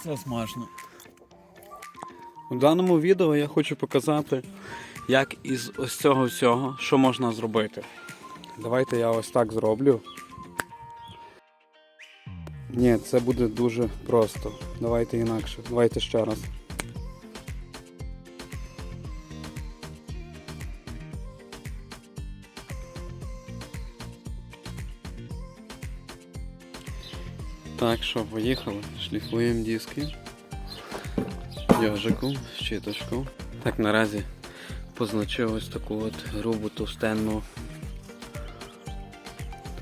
Оце смачно. У даному відео я хочу показати, як із ось цього всього, що можна зробити. Давайте я ось так зроблю. Ні, це буде дуже просто. Давайте інакше. Давайте ще раз. Так що, поїхали, шліфуємо диски йожиком, щіточку. Так, наразі позначив ось таку от грубу товстенну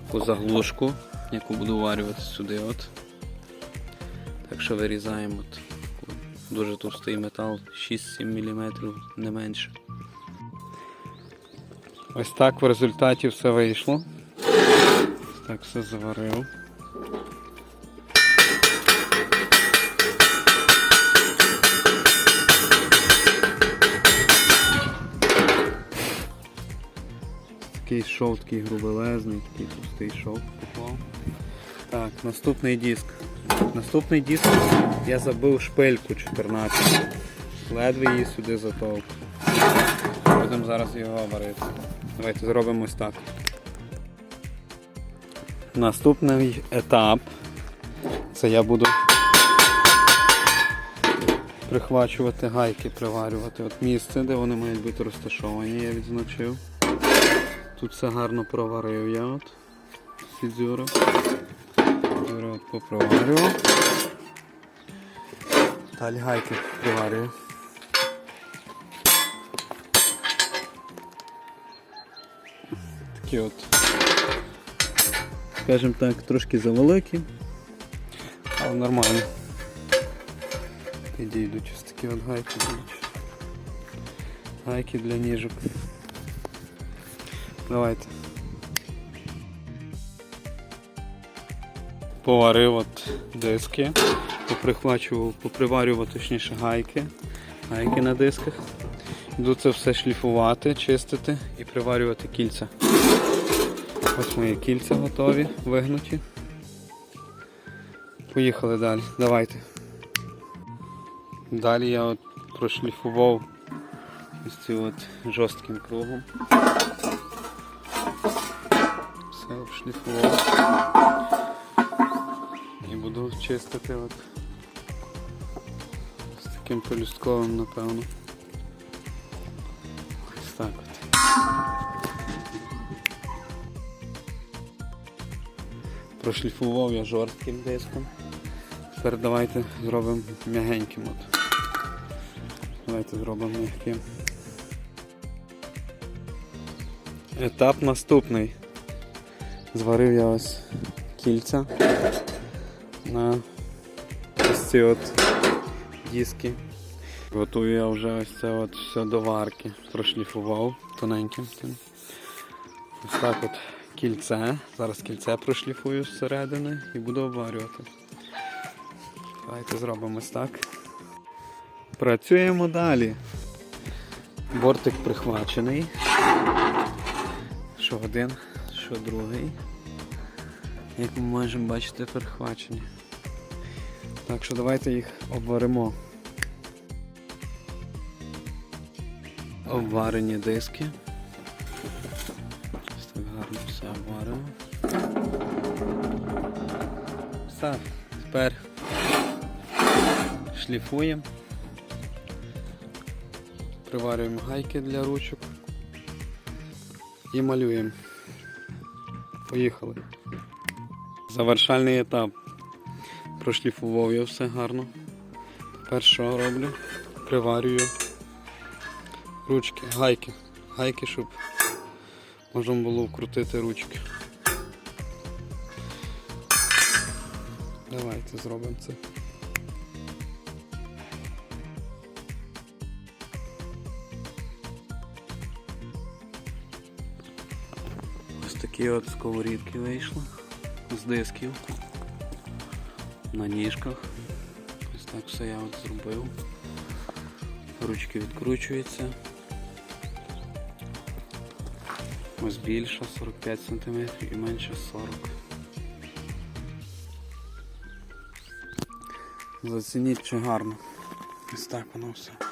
таку заглушку, яку буду варювати сюди. от. Так що вирізаємо от дуже товстий метал, 6-7 мм, не менше. Ось так в результаті все вийшло. Так все заварив. Такий шов, такий грубелезний, такий пустий шов поклав. Так, наступний диск. Наступний диск я забив шпильку 14. Ледве її сюди затовк. Будемо зараз його варити. Давайте зробимо ось так. Наступний етап. Це я буду прихвачувати гайки, приварювати. От місце, де вони мають бути розташовані, я відзначив. Тут все гарно проварив я от. Фідзюра. Фідзюра от попроварював. Далі гайки приварюю. Такі от, скажімо так, трошки завеликі, але нормально. Підійдуть ось такі от гайки. Гайки для ніжок. Давайте. Поварив от диски, поприхвачував, поприварював точніше гайки, гайки на дисках. Йду це все шліфувати, чистити і приварювати кільця. Ось мої кільця готові, вигнуті. Поїхали далі. Давайте. Далі я от прошліфував ось цим от жорстким кругом. Все обшліфував. І буду чистити от з таким полюстковим, напевно. Ось так от. Прошліфував я жорстким диском. Тепер давайте зробимо м'ягеньким. От. Давайте зробимо м'яким. Етап наступний. Зварив я ось кільця на ось ці от диски. Готую я вже ось це от все до варки. Прошліфував тоненьким. Ось так от кільце. Зараз кільце прошліфую зсередини і буду обварювати. Давайте зробимо ось так. Працюємо далі. Бортик прихвачений. Що один, що другий. Як ми можемо бачити, перехвачені. Так що давайте їх обваримо. Обварені диски. Ось так гарно все обварено. Все, тепер шліфуємо. Приварюємо гайки для ручок і малюємо. Поїхали. Завершальний етап. Прошліфував я все гарно. Тепер роблю? Приварюю ручки, гайки. Гайки, щоб можна було вкрутити ручки. Давайте зробимо це. Такі от сковорідки вийшли з дисків на ніжках. Ось так все я от зробив. Ручки відкручуються. Ось більша 45 см і менше 40. Зацініть чи гарно. Ось так воно все.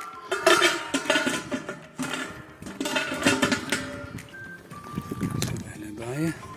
Це виглядає.